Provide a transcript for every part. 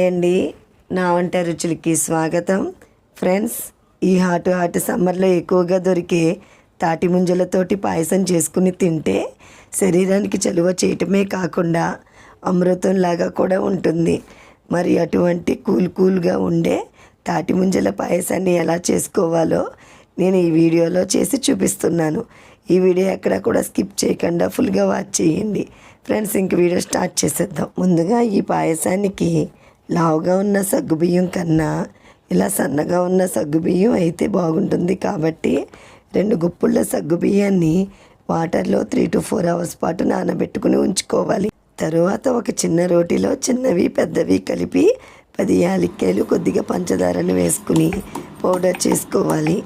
Hi అండి. నా వంట రుచులకి స్వాగతం. ఫ్రెండ్స్ ఈ హాట్ హాట్ సమ్మర్లో ఎక్కువగా దొరికే తాటి ముంజలతోటి పాయసం చేసుకుని తింటే శరీరానికి చలువ చేయటమే కాకుండా అమృతంలాగా కూడా ఉంటుంది. మరి అటువంటి కూల్ కూల్గా ఉండే తాటి ముంజల పాయసాన్ని ఎలా చేసుకోవాలో నేను ఈ వీడియోలో చేసి చూపిస్తున్నాను. ఈ వీడియో ఎక్కడ కూడా స్కిప్ చేయకుండా ఫుల్గా వాచ్ చేయండి. ఫ్రెండ్స్ ఇంక వీడియో స్టార్ట్ చేసేద్దాం. ముందుగా ఈ పాయసానికి లావుగా ఉన్న సగ్గుబియ్యం కన్నా ఇలా సన్నగా ఉన్న సగ్గుబియ్యం అయితే బాగుంటుంది కాబట్టి రెండు గుప్పుళ్ళ సగ్గుబియ్యాన్ని వాటర్లో త్రీ టు ఫోర్ అవర్స్ పాటు నానబెట్టుకుని ఉంచుకోవాలి. తరువాత ఒక చిన్న రోటిలో చిన్నవి పెద్దవి కలిపి పది యాలక్కాయలు కొద్దిగా పంచదారను వేసుకుని పౌడర్ చేసుకోవాలి.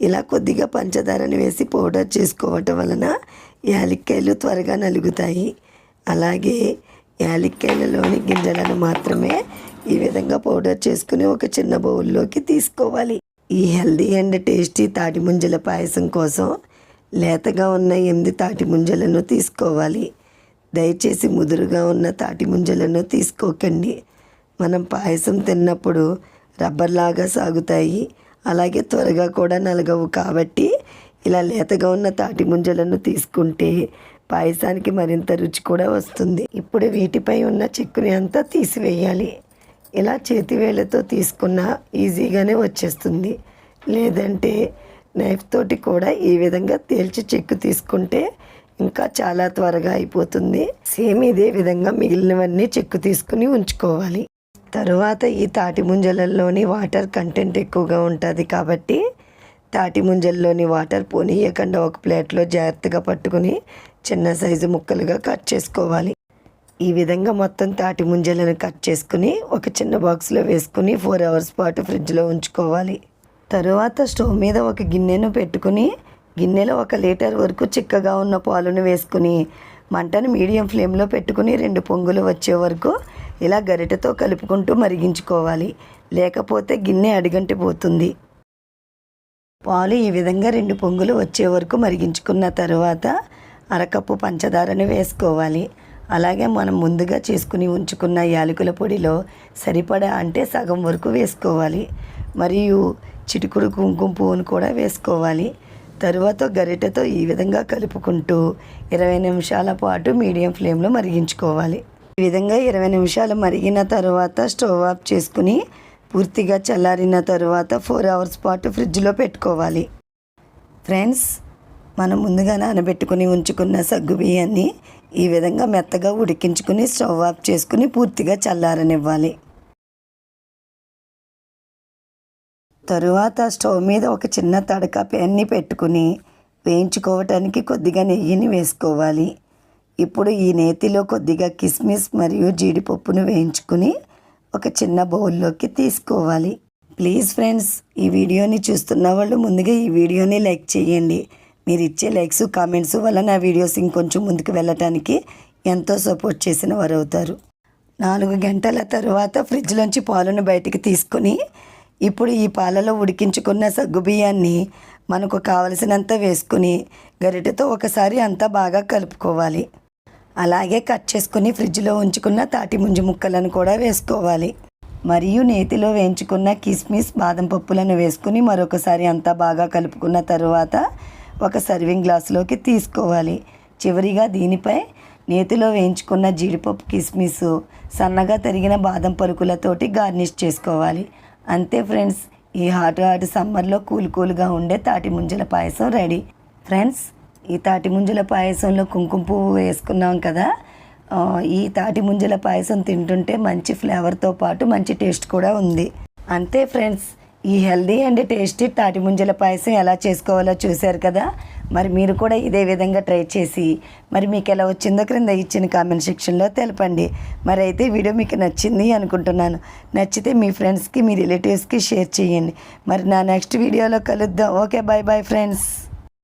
ఇలా కొద్దిగా పంచదారను వేసి పౌడర్ చేసుకోవటం వలన యాలక్కాయలు త్వరగా నలుగుతాయి. అలాగే యాలిక్కాయలలోని గింజలను మాత్రమే ఈ విధంగా పౌడర్ చేసుకుని ఒక చిన్న బౌల్లోకి తీసుకోవాలి. ఈ హెల్దీ అండ్ టేస్టీ తాటి ముంజల పాయసం కోసం లేతగా ఉన్న ఎనిమిది తాటి ముంజలను తీసుకోవాలి. దయచేసి ముదురుగా ఉన్న తాటి ముంజలను తీసుకోకండి. మనం పాయసం తిన్నప్పుడు రబ్బర్లాగా సాగుతాయి. అలాగే త్వరగా కూడా నలగవు కాబట్టి ఇలా లేతగా ఉన్న తాటి ముంజలను తీసుకుంటే పాయసానికి మరింత రుచి కూడా వస్తుంది. ఇప్పుడు వీటిపై ఉన్న చిక్కుని అంతా తీసివేయాలి. ఇలా చేతివేళ్ళతో తీసుకున్న ఈజీగానే వచ్చేస్తుంది. లేదంటే నైఫ్ తోటి కూడా ఈ విధంగా తేల్చి చెక్కు తీసుకుంటే ఇంకా చాలా త్వరగా అయిపోతుంది. సేమ్ ఇదే విధంగా మిగిలినవన్నీ చెక్కు తీసుకుని ఉంచుకోవాలి. తరువాత ఈ తాటి ముంజలలోని వాటర్ కంటెంట్ ఎక్కువగా ఉంటుంది కాబట్టి తాటి ముంజల్లోని వాటర్ పోనీయకుండా ఒక ప్లేట్లో జాగ్రత్తగా పట్టుకుని చిన్న సైజు ముక్కలుగా కట్ చేసుకోవాలి. ఈ విధంగా మొత్తం తాటి ముంజలను కట్ చేసుకుని ఒక చిన్న బాక్స్లో వేసుకుని ఫోర్ అవర్స్ పాటు ఫ్రిడ్జ్లో ఉంచుకోవాలి. తరువాత స్టవ్ మీద ఒక గిన్నెను పెట్టుకుని గిన్నెలో ఒక లీటర్ వరకు చిక్కగా ఉన్న పాలను వేసుకుని మంటను మీడియం ఫ్లేమ్లో పెట్టుకుని రెండు పొంగులు వచ్చే వరకు ఇలా గరిటెతో కలుపుకుంటూ మరిగించుకోవాలి. లేకపోతే గిన్నె అడిగంటిపోతుంది. పాలు ఈ విధంగా రెండు పొంగులు వచ్చే వరకు మరిగించుకున్న తర్వాత అరకప్పు పంచదారను వేసుకోవాలి. అలాగే మనం ముందుగా చేసుకుని ఉంచుకున్న యాలకుల పొడిలో సరిపడా అంటే సగం వరకు వేసుకోవాలి. మరియు చిటికుడు కుంకుమ పువ్వును కూడా వేసుకోవాలి. తరువాత గరిటెతో ఈ విధంగా కలుపుకుంటూ ఇరవై నిమిషాల పాటు మీడియం ఫ్లేమ్లో మరిగించుకోవాలి. ఈ విధంగా ఇరవై నిమిషాలు మరిగిన తర్వాత స్టవ్ ఆఫ్ చేసుకుని పూర్తిగా చల్లారిన తర్వాత ఫోర్ అవర్స్ పాటు ఫ్రిడ్జ్లో పెట్టుకోవాలి. ఫ్రెండ్స్ మనం ముందుగా నానబెట్టుకుని ఉంచుకున్న సగ్గు బియ్యాన్ని ఈ విధంగా మెత్తగా ఉడికించుకుని స్టవ్ ఆఫ్ చేసుకుని పూర్తిగా చల్లారనివ్వాలి. తరువాత స్టవ్ మీద ఒక చిన్న తడక పెన్ని పెట్టుకుని వేయించుకోవటానికి కొద్దిగా నెయ్యిని వేసుకోవాలి. ఇప్పుడు ఈ నేతిలో కొద్దిగా కిస్మిస్ మరియు జీడిపప్పును వేయించుకుని ఒక చిన్న బౌల్లోకి తీసుకోవాలి. ప్లీజ్ ఫ్రెండ్స్ ఈ వీడియోని చూస్తున్న వాళ్ళు ముందుగా ఈ వీడియోని లైక్ చేయండి. మీరు ఇచ్చే లైక్స్ కామెంట్స్ వల్ల నా వీడియోస్ ఇంకొంచెం ముందుకు వెళ్ళటానికి ఎంతో సపోర్ట్ చేసిన వారు అవుతారు నాలుగు గంటల తర్వాత ఫ్రిడ్జ్లోంచి పాలను బయటికి తీసుకొని ఇప్పుడు ఈ పాలలో ఉడికించుకున్న సగ్గుబియ్యాన్ని మనకు కావలసినంత వేసుకుని గరిటెతో ఒకసారి అంతా బాగా కలుపుకోవాలి. అలాగే కట్ చేసుకుని ఫ్రిడ్జ్లో ఉంచుకున్న తాటి ముంజు ముక్కలను కూడా వేసుకోవాలి. మరియు నేతిలో వేయించుకున్న కిస్మిస్ బాదం పప్పులను వేసుకుని మరొకసారి అంతా బాగా కలుపుకున్న తరువాత ఒక సర్వింగ్ గ్లాసులోకి తీసుకోవాలి. చివరిగా దీనిపై నేతిలో వేయించుకున్న జీడిపప్పు కిస్మిస్ సన్నగా తరిగిన బాదం పలుకులతోటి గార్నిష్ చేసుకోవాలి. అంతే ఫ్రెండ్స్ ఈ హాట్ హాట్ సమ్మర్లో కూల్ కూల్గా ఉండే తాటి ముంజల పాయసం రెడీ. ఫ్రెండ్స్ ఈ తాటి ముంజల పాయసంలో కుంకుమ పువ్వు వేసుకున్నాం కదా ఈ తాటి ముంజల పాయసం తింటుంటే మంచి ఫ్లేవర్తో పాటు మంచి టేస్ట్ కూడా ఉంది. అంతే ఫ్రెండ్స్ ఈ హెల్దీ అండ్ టేస్టీ తాటి ముంజల పాయసం ఎలా చేసుకోవాలో చూశారు కదా? మరి మీరు కూడా ఇదే విధంగా ట్రై చేసి మరి మీకు ఎలా వచ్చిందో క్రింద ఇచ్చిన కామెంట్ సెక్షన్లో తెలపండి. మరి అయితే వీడియో మీకు నచ్చింది అనుకుంటున్నాను. నచ్చితే మీ ఫ్రెండ్స్కి మీ రిలేటివ్స్కి షేర్ చేయండి. మరి నా నెక్స్ట్ వీడియోలో కలుద్దాం. Okay bye bye friends